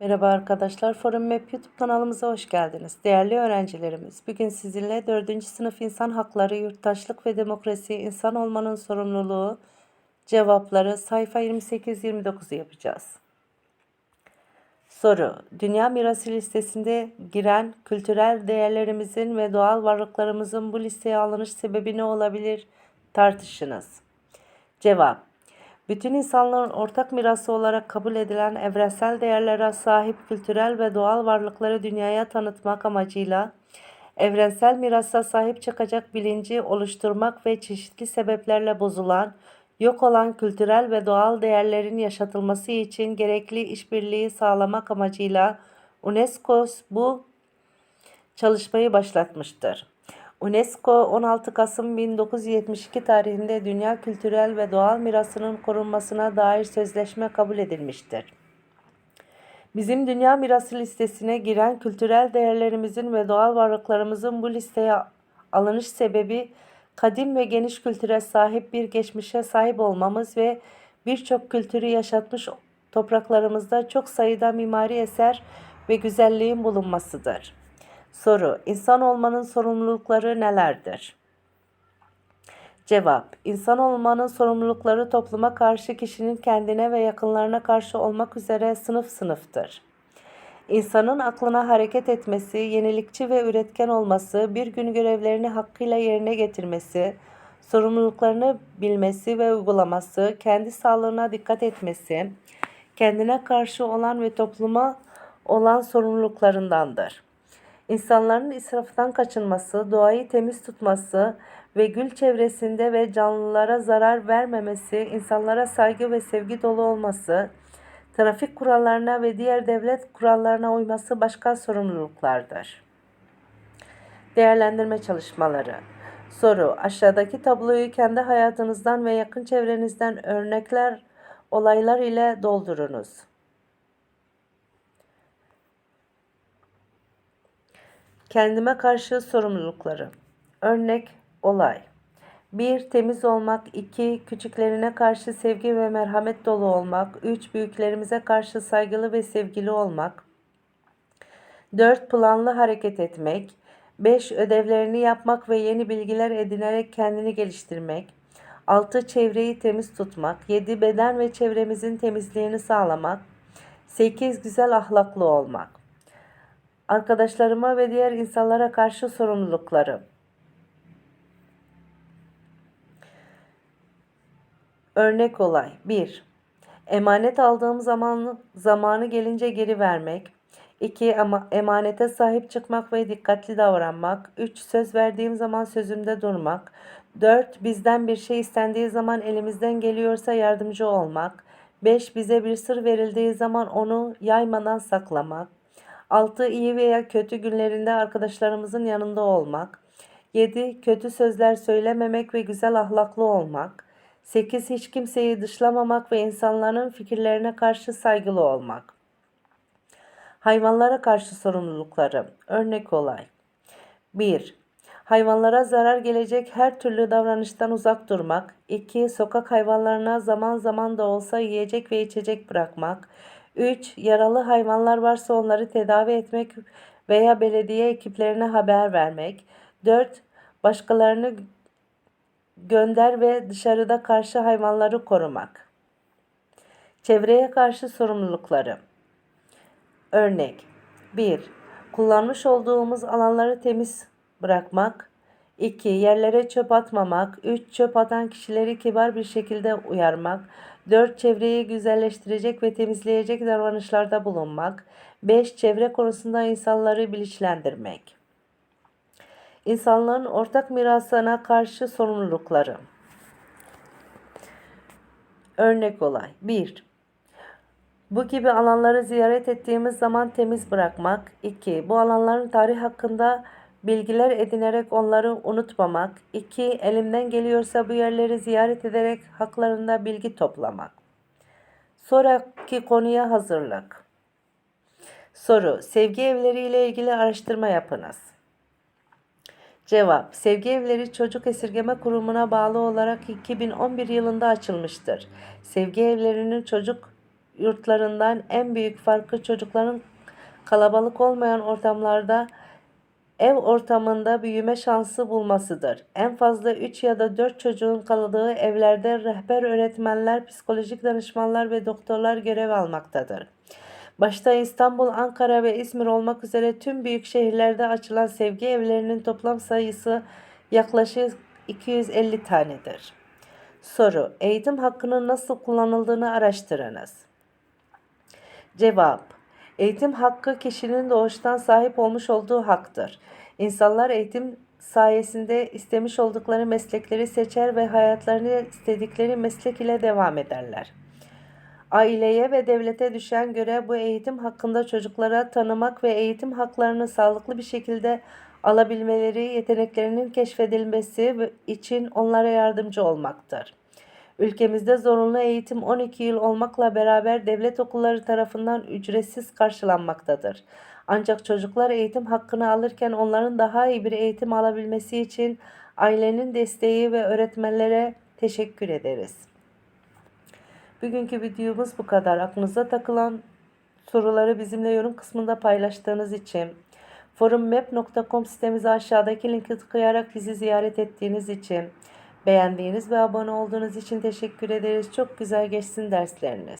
Merhaba arkadaşlar, Forum Map YouTube kanalımıza hoş geldiniz. Değerli öğrencilerimiz, bugün sizinle 4. sınıf insan hakları, yurttaşlık ve demokrasi, insan olmanın sorumluluğu, cevapları sayfa 28-29'u yapacağız. Soru, Dünya Mirası listesinde giren kültürel değerlerimizin ve doğal varlıklarımızın bu listeye alınış sebebi ne olabilir? Tartışınız. Cevap bütün insanların ortak mirası olarak kabul edilen evrensel değerlere sahip kültürel ve doğal varlıkları dünyaya tanıtmak amacıyla evrensel mirasa sahip çıkacak bilinci oluşturmak ve çeşitli sebeplerle bozulan, yok olan kültürel ve doğal değerlerin yaşatılması için gerekli işbirliği sağlamak amacıyla UNESCO bu çalışmayı başlatmıştır. UNESCO 16 Kasım 1972 tarihinde dünya kültürel ve doğal mirasının korunmasına dair sözleşme kabul edilmiştir. Bizim dünya mirası listesine giren kültürel değerlerimizin ve doğal varlıklarımızın bu listeye alınış sebebi kadim ve geniş kültüre sahip bir geçmişe sahip olmamız ve birçok kültürü yaşatmış topraklarımızda çok sayıda mimari eser ve güzelliğin bulunmasıdır. Soru: İnsan olmanın sorumlulukları nelerdir? Cevap: İnsan olmanın sorumlulukları topluma karşı kişinin kendine ve yakınlarına karşı olmak üzere sınıf sınıftır. İnsanın aklına hareket etmesi, yenilikçi ve üretken olması, bir gün görevlerini hakkıyla yerine getirmesi, sorumluluklarını bilmesi ve uygulaması, kendi sağlığına dikkat etmesi, kendine karşı olan ve topluma olan sorumluluklarındandır. İnsanların israftan kaçınması, doğayı temiz tutması ve gül çevresinde ve canlılara zarar vermemesi, insanlara saygı ve sevgi dolu olması, trafik kurallarına ve diğer devlet kurallarına uyması başka sorumluluklardır. Değerlendirme çalışmaları. Soru: Aşağıdaki tabloyu kendi hayatınızdan ve yakın çevrenizden örnekler, olaylar ile doldurunuz. Kendime karşı sorumlulukları. Örnek olay. 1. Temiz olmak. 2. Küçüklerine karşı sevgi ve merhamet dolu olmak. 3. Büyüklerimize karşı saygılı ve sevgili olmak. 4. Planlı hareket etmek. 5. Ödevlerini yapmak ve yeni bilgiler edinerek kendini geliştirmek. 6. Çevreyi temiz tutmak. 7. Beden ve çevremizin temizliğini sağlamak. 8. Güzel ahlaklı olmak arkadaşlarıma ve diğer insanlara karşı sorumlulukları. Örnek olay 1. Emanet aldığım zaman zamanı gelince geri vermek. 2. Ama emanete sahip çıkmak ve dikkatli davranmak. 3. Söz verdiğim zaman sözümde durmak. 4. Bizden bir şey istendiği zaman elimizden geliyorsa yardımcı olmak. 5. Bize bir sır verildiği zaman onu yaymadan saklamak. 6. iyi veya kötü günlerinde arkadaşlarımızın yanında olmak. 7. Kötü sözler söylememek ve güzel ahlaklı olmak. 8. Hiç kimseyi dışlamamak ve insanların fikirlerine karşı saygılı olmak. Hayvanlara karşı sorumlulukları. Örnek olay. 1. Hayvanlara zarar gelecek her türlü davranıştan uzak durmak. 2. Sokak hayvanlarına zaman zaman da olsa yiyecek ve içecek bırakmak. 3. Yaralı hayvanlar varsa onları tedavi etmek veya belediye ekiplerine haber vermek. 4. Başkalarını gönder ve dışarıda karşı hayvanları korumak. Çevreye karşı sorumlulukları. Örnek 1. Kullanmış olduğumuz alanları temiz bırakmak. 2. Yerlere çöp atmamak. 3. Çöp atan kişileri kibar bir şekilde uyarmak. 4. Çevreyi güzelleştirecek ve temizleyecek davranışlarda bulunmak. 5. Çevre konusunda insanları bilinçlendirmek. İnsanların ortak mirasına karşı sorumlulukları. Örnek olay 1. Bu gibi alanları ziyaret ettiğimiz zaman temiz bırakmak. 2. Bu alanların tarih hakkında bilgiler edinerek onları unutmamak. 2. Elimden geliyorsa bu yerleri ziyaret ederek haklarında bilgi toplamak. Sonraki konuya hazırlık. Soru: Sevgi evleri ile ilgili araştırma yapınız. Cevap: Sevgi Evleri Çocuk Esirgeme Kurumu'na bağlı olarak 2011 yılında açılmıştır. Sevgi evlerinin çocuk yurtlarından en büyük farkı çocukların kalabalık olmayan ortamlarda ev ortamında büyüme şansı bulmasıdır. En fazla 3 ya da 4 çocuğun kaldığı evlerde rehber öğretmenler, psikolojik danışmanlar ve doktorlar görev almaktadır. Başta İstanbul, Ankara ve İzmir olmak üzere tüm büyük şehirlerde açılan sevgi evlerinin toplam sayısı yaklaşık 250 tanedir. Soru: Eğitim hakkının nasıl kullanıldığını araştırınız. Cevap: Eğitim hakkı kişinin doğuştan sahip olmuş olduğu haktır. İnsanlar eğitim sayesinde istemiş oldukları meslekleri seçer ve hayatlarını istedikleri meslek ile devam ederler. Aileye ve devlete düşen görev bu eğitim hakkında çocuklara tanımak ve eğitim haklarını sağlıklı bir şekilde alabilmeleri, yeteneklerinin keşfedilmesi için onlara yardımcı olmaktır. Ülkemizde zorunlu eğitim 12 yıl olmakla beraber devlet okulları tarafından ücretsiz karşılanmaktadır. Ancak çocuklar eğitim hakkını alırken onların daha iyi bir eğitim alabilmesi için ailenin desteği ve öğretmenlere teşekkür ederiz. Bugünkü videomuz bu kadar. Aklınıza takılan soruları bizimle yorum kısmında paylaştığınız için, forummap.com sitemize aşağıdaki linki tıklayarak bizi ziyaret ettiğiniz için, beğendiğiniz ve abone olduğunuz için teşekkür ederiz. Çok güzel geçsin dersleriniz.